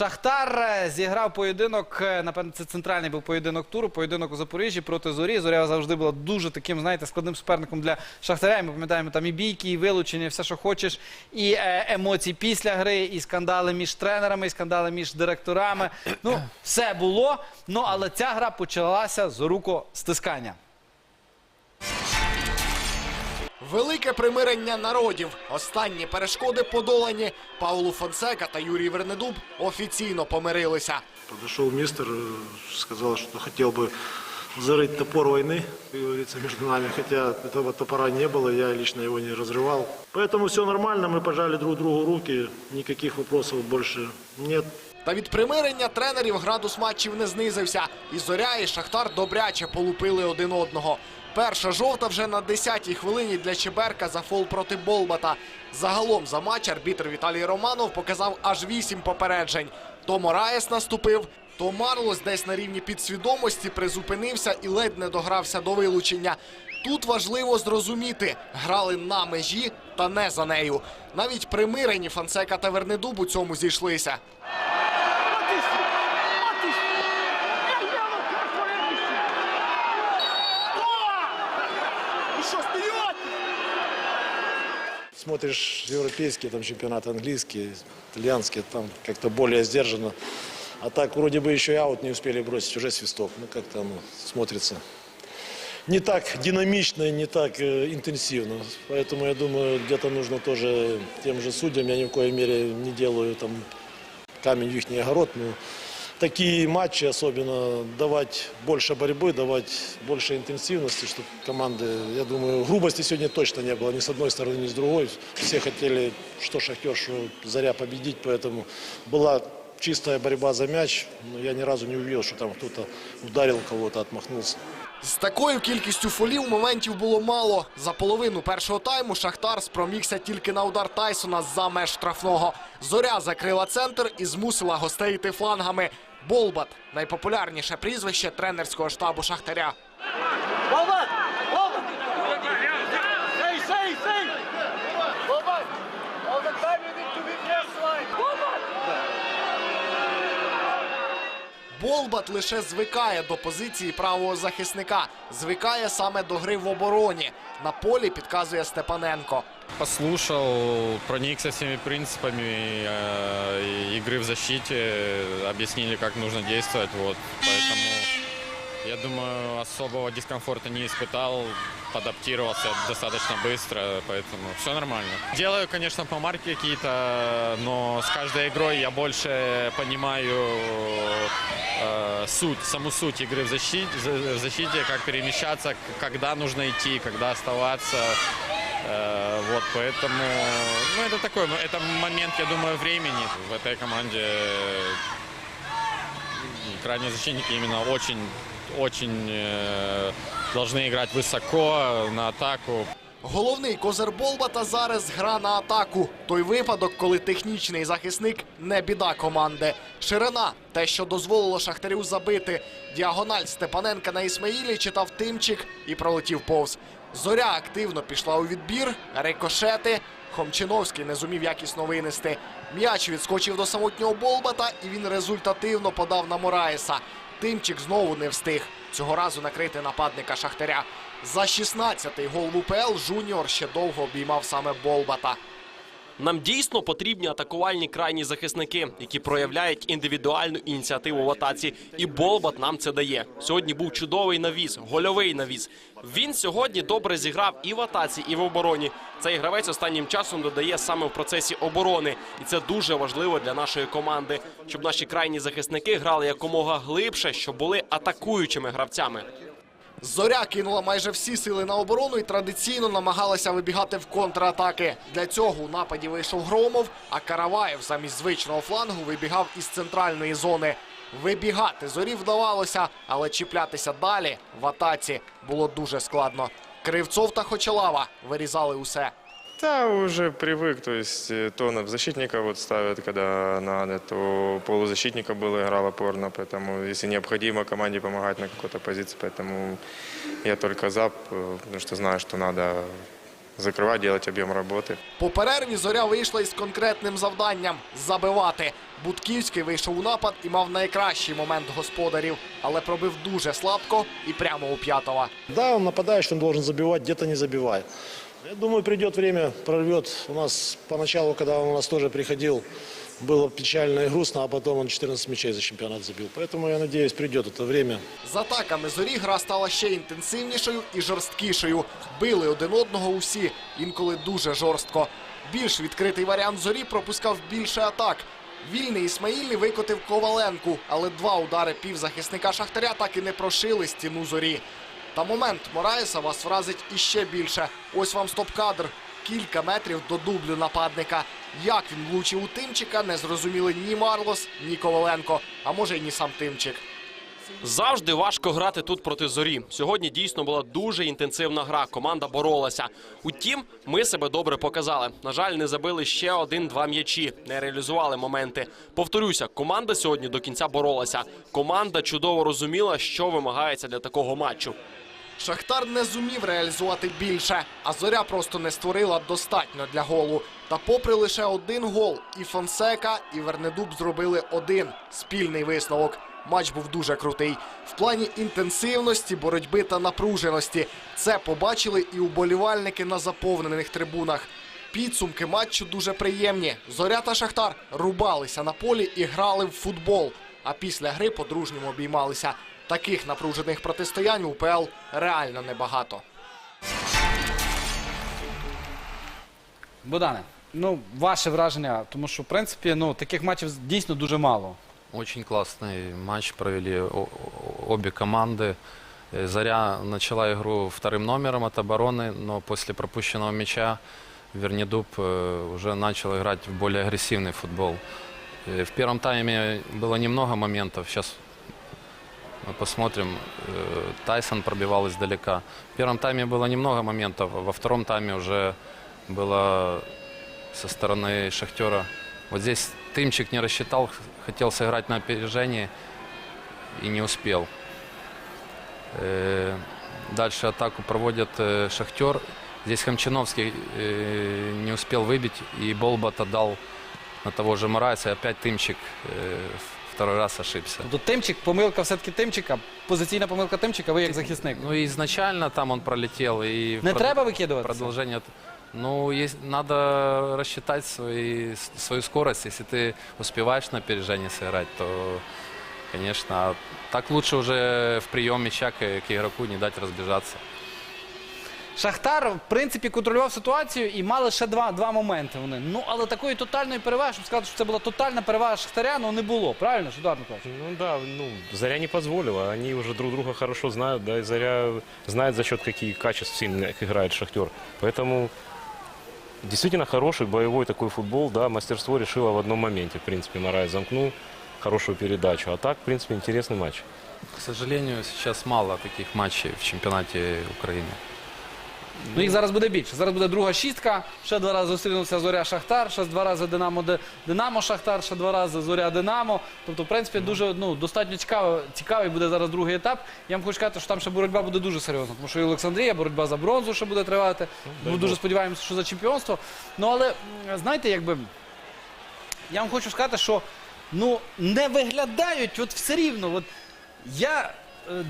Шахтар е, зіграв поєдинок. е, Напевно, це центральний був поєдинок туру. Поєдинок у Запоріжжі проти зорі. Зоря завжди була дуже таким, знаєте, складним суперником для Шахтаря. Ми пам'ятаємо там і бійки, і вилучення, і все, що хочеш, і е, емоції після гри, і скандали між тренерами, і скандали між директорами. Ну, все було. Ну, але ця гра почалася з рукостискання. Велике примирення народів. Останні перешкоди подолані. Паулу Фонсека та Юрій Вернедуб офіційно помирилися. Подошел мистер, э, сказал, что хотел бы зарыть топор войны, как говорится, между нами. Хотя этого топора не было, я лично его не разрывал. Поэтому все нормально, мы пожали друг другу руки, никаких вопросов больше нет. Та від примирення тренерів градус матчів не знизився. І Зоря, і Шахтар добряче полупили один одного. Перша жовта вже на 10-й хвилині для Чеберка за фол проти Болбата. Загалом за матч арбітр Віталій Романов показав аж 8 попереджень. То Мораєс наступив, то Марлос десь на рівні підсвідомості призупинився і ледь не догрався до вилучення. Тут важливо зрозуміти, грали на межі та не за нею. Навіть примирені Фансека та Вернедуб у цьому зійшлися. Смотришь европейские там чемпионаты, английские, итальянские, там как-то более сдержанно. А так вроде бы еще и аут не успели бросить, уже свисток. Ну как-то оно смотрится не так динамично и не так э, интенсивно. Поэтому я думаю, где-то нужно тоже тем же судьям, я ни в коей мере не делаю там камень в их огород, но такие матчи особенно давать больше борьбы, давать больше интенсивности, чтобы команды, я думаю, грубости сегодня точно не было ни с одной стороны, ни с другой. Все хотели, что Шахтер, что Заря победить, поэтому была чистая борьба за мяч, но я ни разу не увидел, что там кто-то ударил кого-то, отмахнулся. З такою кількістю фолів моментів було мало. За половину першого тайму Шахтар спромігся тільки на удар Тайсона за меж штрафного. Зоря закрила центр і змусила гостей йти флангами. Болбат найпопулярніше прізвище тренерського штабу Шахтаря. Болбат лише звикає до позиції правого захисника. Звикає саме до гри в обороні. На полі підказує Степаненко. Послушал, проникся всеми принципами э, игры в защите, объяснили, как нужно действовать. Вот. Поэтому, Я думаю, особого дискомфорта не испытал, адаптировался достаточно быстро, поэтому все нормально. Делаю, конечно, помарки какие-то, но с каждой игрой я больше понимаю э, суть, саму суть игры в защите, в защите, как перемещаться, когда нужно идти, когда оставаться. Э, Вот, поэтому, ну, это такой, это момент, я думаю, времени в этой команде. Крайние защитники именно очень, очень э, должны играть высоко на атаку. Головний козир Болбата зараз гра на атаку. Той випадок, коли технічний захисник не біда команди. Ширина те, що дозволило Шахтарю забити. Діагональ Степаненка на Ісмаїлі читав тимчик і пролетів повз. Зоря активно пішла у відбір, рикошети. Хомчиновський не зумів якісно винести. М'яч відскочив до самотнього Болбата, і він результативно подав на Мораєса. Тимчик знову не встиг. Цього разу накрити нападника Шахтаря. За 16-й гол в УПЛ Жуніор ще довго обіймав саме Болбата. Нам дійсно потрібні атакувальні крайні захисники, які проявляють індивідуальну ініціативу в атаці. І Болбат нам це дає. Сьогодні був чудовий навіс, гольовий навіс. Він сьогодні добре зіграв і в атаці, і в обороні. Цей гравець останнім часом додає саме в процесі оборони, і це дуже важливо для нашої команди, щоб наші крайні захисники грали якомога глибше, щоб були атакуючими гравцями. Зоря кинула майже всі сили на оборону і традиційно намагалася вибігати в контратаки. Для цього у нападі вийшов Громов, а Караваєв замість звичного флангу вибігав із центральної зони. Вибігати зорі вдавалося, але чіплятися далі в атаці було дуже складно. Кривцов та Хочелава вирізали усе. Да, уже привык, то есть э, то на защитника вот ставят, когда надо, то полузащитника было играл опорно, поэтому если необходимо команде помогать на какой-то позиции, поэтому я только за, э, потому что знаю, что надо закрывать, делать объем работы. По перерві зоря вийшла із конкретним завданням забивати. Будківський вийшов у напад і мав найкращий момент господарів, але пробив дуже слабко і прямо у п'ятого. Да, он нападающий, он должен забивать, где-то не забивает. Я думаю, придет время, прорвет. У нас поначалу, когда он у нас тоже приходил, было печально и грустно, а потом он 14 мячей за чемпионат забил. Поэтому я надеюсь, придет это время. З атаками зорі гра стала ще інтенсивнішою і жорсткішою. Били один одного усі, інколи дуже жорстко. Більш відкритий варіант зорі пропускав більше атак. Вільний Ісмаїлі викотив Коваленку, але два удари півзахисника Шахтаря так і не прошили стіну зорі. Та момент Мораєса вас вразить іще більше. Ось вам стоп-кадр. Кілька метрів до дублю нападника. Як він влучив у Тимчика, не зрозуміли ні Марлос, ні Коваленко, а може й ні сам Тимчик. Завжди важко грати тут проти зорі. Сьогодні дійсно була дуже інтенсивна гра. Команда боролася. Утім, ми себе добре показали. На жаль, не забили ще один-два м'ячі, не реалізували моменти. Повторюся, команда сьогодні до кінця боролася. Команда чудово розуміла, що вимагається для такого матчу. Шахтар не зумів реалізувати більше, а зоря просто не створила достатньо для голу. Та попри лише один гол, і Фонсека, і Вернедуб зробили один спільний висновок. Матч був дуже крутий. В плані інтенсивності, боротьби та напруженості. Це побачили і уболівальники на заповнених трибунах. Підсумки матчу дуже приємні. Зоря та Шахтар рубалися на полі і грали в футбол. А після гри по-дружньому обіймалися. Таких напружених протистоянь у УПЛ реально небагато. Богдане, ну ваше враження, тому що в принципі ну таких матчів дійсно дуже мало. Очень классный матч провели о- о- обе команды. Э, Заря начала игру вторым номером от обороны, но после пропущенного мяча Вернедуб э, уже начал играть в более агрессивный футбол. Э, В первом тайме было немного моментов. Сейчас посмотрим. э, Тайсон пробивал издалека. В первом тайме было немного моментов, во втором тайме уже было со стороны Шахтера. Вот здесь Тымчик не рассчитал, хотел сыграть на опережение и не успел. Э, Дальше атаку проводит э, Шахтер. Здесь Хамчиновский не успел выбить, и Болбат отдал на того же Морайса, опять Тымчик второй раз ошибся. Тобто Тимчик, помилка все-таки Тимчика, позиційна помилка Тимчика, ви як захисник. Ну и изначально там он пролетел. И в Не прод- треба викидувати. Продолжение. Ну, есть, надо рассчитать свои, свою скорость. Если ты успеваешь на опережение сыграть, то, конечно, а так лучше уже в прием мяча к, к игроку не дать разбежаться. Шахтар, в принципі, контролював ситуацію і мали ще два, два моменти. Вони. Ну, але такої тотальної переваги, щоб сказати, що це була тотальна перевага Шахтаря, ну не було. Правильно, Шудар Миколаївич? Ну да, ну, Заря не позволила. Они уже друг друга хорошо знают, да, и Заря знает за счет каких качеств сильных играет Шахтер. Поэтому действительно хороший боевой такой футбол, да, мастерство решило в одном моменте. В принципе, Марай замкнул хорошую передачу. А так, в принципе, интересный матч. К сожалению, сейчас мало таких матчей в чемпионате Украины. Ну їх зараз буде більше. Зараз буде друга шістка. Ще два рази зустрінувся Зоря Шахтар, ще два рази Динамо Динамо Шахтар, ще два рази Зоря Динамо. Тобто, в принципі, дуже ну, достатньо цікаво, цікавий буде зараз другий етап. Я вам хочу сказати, що там ще боротьба буде дуже серйозна, тому що і Олександрія, боротьба за бронзу ще буде тривати. Ми дуже сподіваємося, що за чемпіонство. Ну але знаєте, якби я вам хочу сказати, що ну не виглядають от все рівно. От я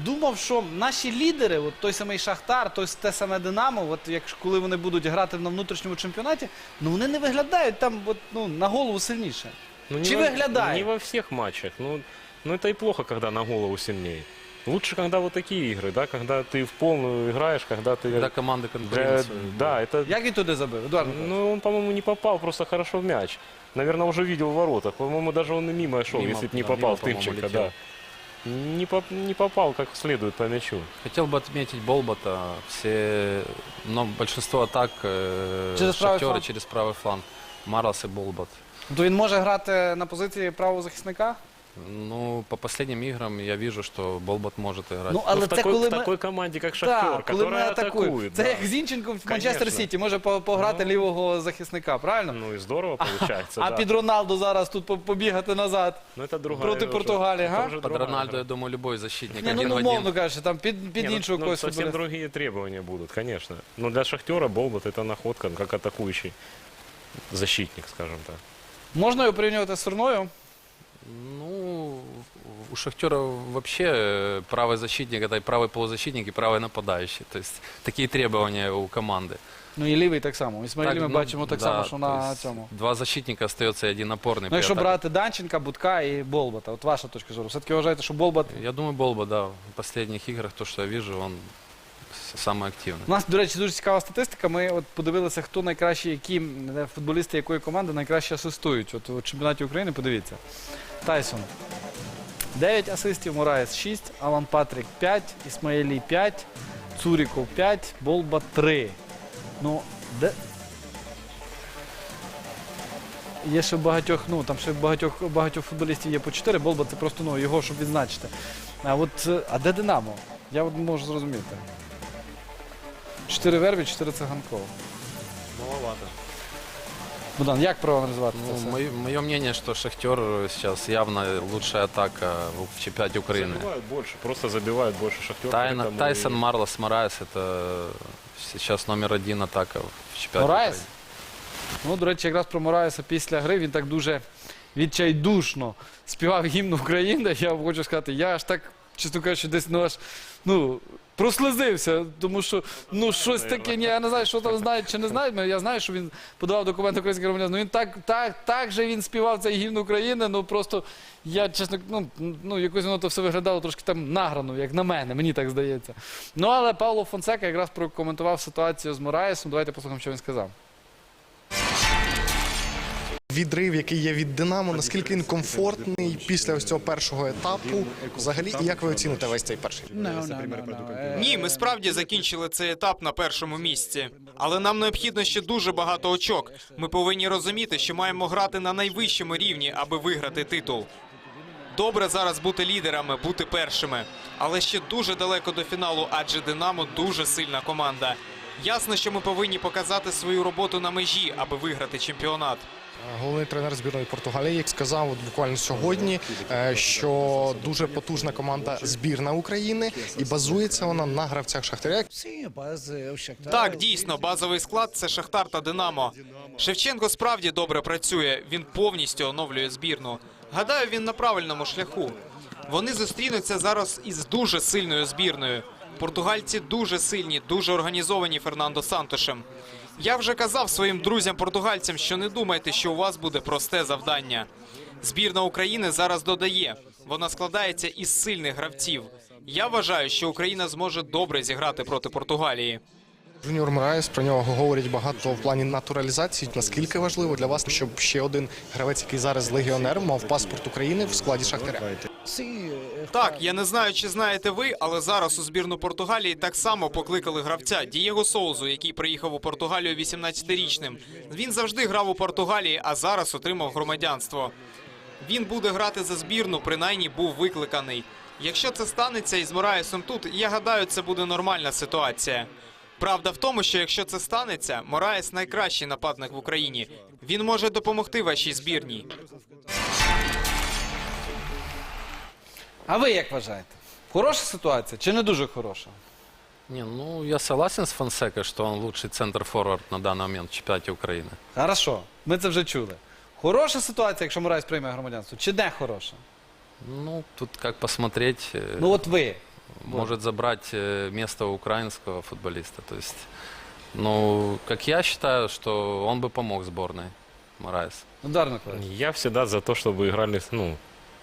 думав, що наші лідери, от той самий Шахтар, той с- те саме Динамо, от як коли вони будуть грати на внутрішньому чемпіонаті, ну вони не виглядають там от, ну, на голову сильніше. Ну, не Чи во- выглядает? Не во всех матчах. Ну, ну, это и плохо, когда на голову сильнее. Лучше, когда вот такие игры, да, когда ты в полную играешь, когда ты... Когда команды для- конкурируют. да, это Як він туди забив? Едуард Миколаївич? Ну, он, по-моему, не попал просто хорошо в мяч. Наверное, уже видел в воротах. По-моему, даже он и мимо шел, Мимо, если бы не да, попал мимо, в по-моему, Тымчика, летел. да. Не, поп- не попал как следует по мячу. Хотел бы отметить Болбата. Все, но большинство атак э, Через правый Шахтера фланг. через правый фланг. Марлос и Болбат. То він може грати на позиції правого захисника? Ну, по последним играм я вижу, что Болбат может играть. Ну, Ну, але в, це такой, коли в ми... такой команде, как Шахтер, Так, коли ми которая атакуємо. атакует. Це да. як Зінченко в Манчестер Конечно. Сіті може по- пограти Ну. лівого захисника, правильно? Ну и здорово получается, а да. під Роналду зараз тут по- побігати назад Ну, это другая проти уже- Португалії, это га? уже Под другая Рональдо, игра. я думаю, любой защитник Ні, ну, один ну в умовно один. кажучи, там під, під Не, ну, іншого ну, когось совсем футболіста. другие требования будут, конечно. Но для Шахтера Болбат это находка, как атакующий защитник, скажем так. Можна його порівнювати з Сурною? Ну, у Шахтера вообще э, правый защитник, это и правый полузащитник, и правый нападающий. То есть такие требования у команды. Ну і лівий так само. Ісмаїлі ми ну, бачимо так да, само, що то на есть цьому. Два защитника остается и один опорный. Ну, при якщо атаке. брати Данченка, Будка і Болбата, от ваша точка зору. Все-таки вважаєте, що Болбат. Я думаю, Болба, да, в последних играх, то, что я вижу, он с- самый активный. У нас, до речі, дуже цікава статистика. Ми от подивилися, хто найкращі, які футболісти якої команди найкраще асистують. От у чемпіонаті України подивіться. Тайсон. 9 асистів, Мораєс 6, Алан Патрік 5, Ісмаїлі 5, Цуріков 5, Болба 3. Ну, де. Є ще багатьох, ну там ще багатьох, багатьох футболістів є по 4, Болба це просто ну, його, щоб відзначити. А от а де Динамо? Я от можу зрозуміти. 4 вербі, 4 циганкова. Маловато. Богдан, як проаналізувати це Ну, все? мое, мое мнение, что Шахтер сейчас явно лучшая атака в чемпионате Украины. Забивают больше, просто забивают больше Шахтер. Тайна, поэтому Тайсон, и- Марлос, Мораес это сейчас номер один атака в чемпионате Мораєс? Украины. Ну, до речі, якраз про Мораєса після гри він так дуже відчайдушно співав гімн України. Я вам хочу сказати, я аж так, чесно кажучи, десь ну аж ну. Прослизився, тому що ну щось таке, ні, я не знаю, що там знають чи не знають. Я знаю, що він подавав документи українського громадянства. Ну він так, так, так же він співав цей гімн України. Ну просто я чесно, ну, ну якось воно то все виглядало трошки там награно, як на мене, мені так здається. Ну але Павло Фонсека якраз прокоментував ситуацію з Мораєсом. Давайте послухаємо, що він сказав. Відрив, який є від Динамо, наскільки він комфортний після ось цього першого етапу? Взагалі, і як ви оціните весь цей перший? Ні, ми справді закінчили цей етап на першому місці. Але нам необхідно ще дуже багато очок. Ми повинні розуміти, що маємо грати на найвищому рівні, аби виграти титул. Добре зараз бути лідерами, бути першими. Але ще дуже далеко до фіналу, адже Динамо дуже сильна команда. Ясно, що ми повинні показати свою роботу на межі, аби виграти чемпіонат. Головний тренер збірної Португалії сказав буквально сьогодні, е, що дуже потужна команда збірна України і базується вона на гравцях Шахтаря. Так, дійсно, базовий склад це Шахтар та Динамо. Шевченко справді добре працює. Він повністю оновлює збірну. Гадаю, він на правильному шляху. Вони зустрінуться зараз із дуже сильною збірною. Португальці дуже сильні, дуже організовані Фернандо Сантошем. Я вже казав своїм друзям-португальцям, що не думайте, що у вас буде просте завдання. Збірна України зараз додає. Вона складається із сильних гравців. Я вважаю, що Україна зможе добре зіграти проти Португалії. Жуніор Мораєс про нього говорять багато в плані натуралізації. Наскільки важливо для вас, щоб ще один гравець, який зараз легіонер, мав паспорт України в складі Шахтаря? Так, я не знаю, чи знаєте ви, але зараз у збірну Португалії так само покликали гравця Дієго Соузу, який приїхав у Португалію 18-річним. Він завжди грав у Португалії, а зараз отримав громадянство. Він буде грати за збірну, принаймні був викликаний. Якщо це станеться із Мораєсом тут, я гадаю, це буде нормальна ситуація. Правда в тому, що якщо це станеться, Мораєс найкращий нападник в Україні. Він може допомогти вашій збірній. А ви як вважаєте? Хороша ситуація чи не дуже хороша? Не, ну я согласен с Фонсекой, что он лучший центр-форвард на данный момент в чемпионате Украины. Хорошо, ми це вже чули. Хороша ситуація, якщо Мораєс прийме громадянство, чи не хороша? Ну, тут как посмотреть, э, Ну от ви. может забрать э, место у украинского футболиста. То есть, ну, как я считаю, что он бы помог сборной, Мораес. Ну, Дар Миколаївич, Я всегда за то, чтобы играли, ну,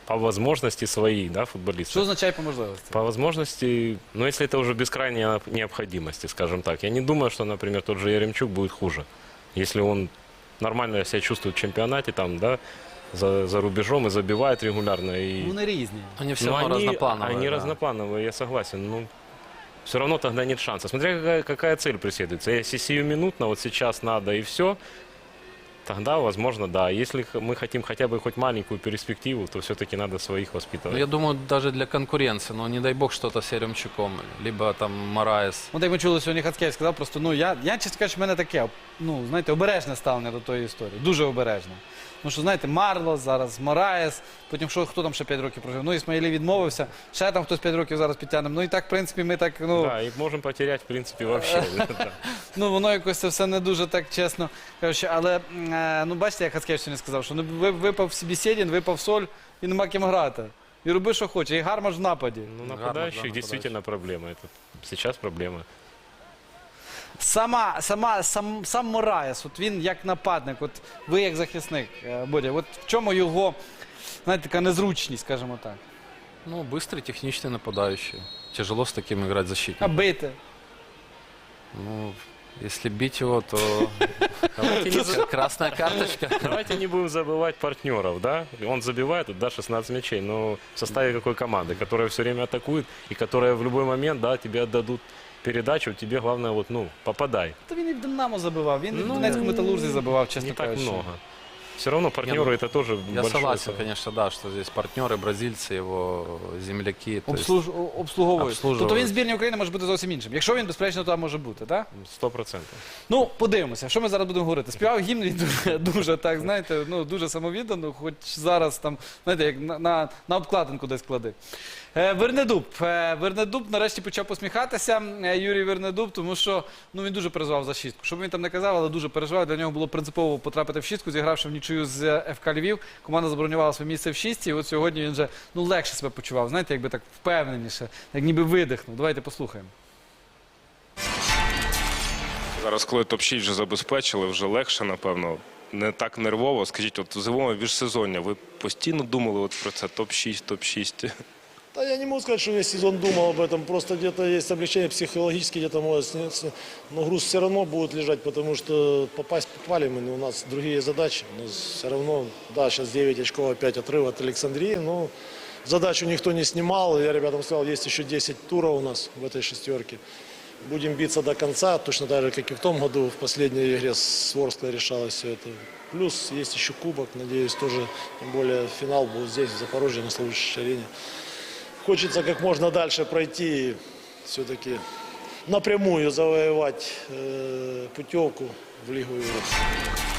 по возможности свои, да, футболисты. що означає по можливості? По возможности, ну, если это уже без крайней необ- необходимости, скажем так. Я не думаю, что, например, тот же Яремчук будет хуже. Если он нормально себя чувствует в чемпионате, там, да, за, за рубежом и забивает регулярно. И... Вони різні. Они все Но равно они, разноплановые. Они да. разноплановые, я согласен. Ну, все равно тогда нет шанса. Смотря какая, какая цель преследуется. Если сиюминутно, вот сейчас надо и все, тогда, возможно, да. Если х- мы хотим хотя бы хоть маленькую перспективу, то все-таки надо своих воспитывать. Ну, я думаю, даже для конкуренции, но не дай бог что-то с Еремчуком, либо там Мораес. От як ми чули сьогодні Хацкевич сказав, просто ну я, я чесно кажучи, в мене таке, ну знаєте, обережне ставлення до тої історії. Дуже обережне. Ну що знаєте, Марло, зараз Мораєс, потім що хто там ще 5 років прожив? Ну Ісмаїлі відмовився, ще там хтось 5 років зараз підтягнемо. Ну і так, в принципі, ми так, ну, Да, и можем потерять, в принципе, вообще. да. ну воно якось це все не дуже так чесно. Кажучи, але е, ну бачите, як Хацкевич сьогодні сказав, що ну, ви- випав Сібісєдін, випав соль і нема ким грати. І роби, що хоче. І гармаш в нападі. Ну, Гарно, нападающих да, действительно проблема. Это сейчас проблема Сама, сама, сам, сам Мораєс, от він як нападник, от ви як захисник, е, Бодя, от в чому його, знаєте, така незручність, скажімо так. Ну, быстрый, техничный нападающий. Тяжело с таким играть А защитником. бити. Ну, если бить его, то красная карточка. Давайте не будем забывать партнеров, да? Он забивает, да, 16 мячей, но в составе какой команды, которая все время атакует и которая в любой момент, да, тебе отдадут передачу, тебе главное вот, ну, попадай. Та він і в Динамо забивав, він і в Ну, Донецькому металурзі забивав, чесно Не так кажучи. много. Все равно партнеры ну, это тоже Я большой согласен, это- конечно, да, что здесь партнеры, бразильцы, его земляки. то есть Обслуж... о- Обслуговують. Обслужують. Тобто він в збірні України може бути зовсім іншим. Якщо він, безперечно, там може бути, так? Сто процентов. Ну, подивимося, що ми зараз будемо говорити. Співав гімн він дуже, дуже так, знаєте, ну дуже самовіддано, хоч зараз там, знаєте, як на, на, на обкладинку десь клади. Е, Вернедуб. Е, Вернедуб нарешті почав посміхатися. е, Юрій Вернедуб, тому що ну, він дуже переживав за шістку. Що б він там не казав, але дуже переживав. Для нього було принципово потрапити в шістку, зігравши в нічию з ФК Львів. Команда забронювала своє місце в шістці. І от сьогодні він вже ну, легше себе почував. Знаєте, якби так впевненіше, як ніби видихнув. Давайте послухаємо. Зараз, коли топ-6 вже забезпечили, вже легше, напевно. Не так нервово. Скажіть, от в зимове міжсезоння ви постійно думали от про це топ-6, топ-6? Да я не могу сказать, что весь сезон думал об этом. Просто где-то есть облегчение психологически, где-то может сниться. Но груз все равно будет лежать, потому что попасть попали мы, но у нас другие задачи. Но все равно, да, сейчас 9 очков опять отрыв от Александрии, но задачу никто не снимал. Я ребятам сказал, есть еще 10 туров у нас в этой шестерке. Будем биться до конца, точно так же, как и в том году в последней игре с Ворской решалось все это. Плюс есть еще кубок, надеюсь, тоже, тем более финал будет здесь, в Запорожье, на Славутичной арене. Хочется как можно дальше пройти и все-таки напрямую завоевать э, путевку в Лигу Европы.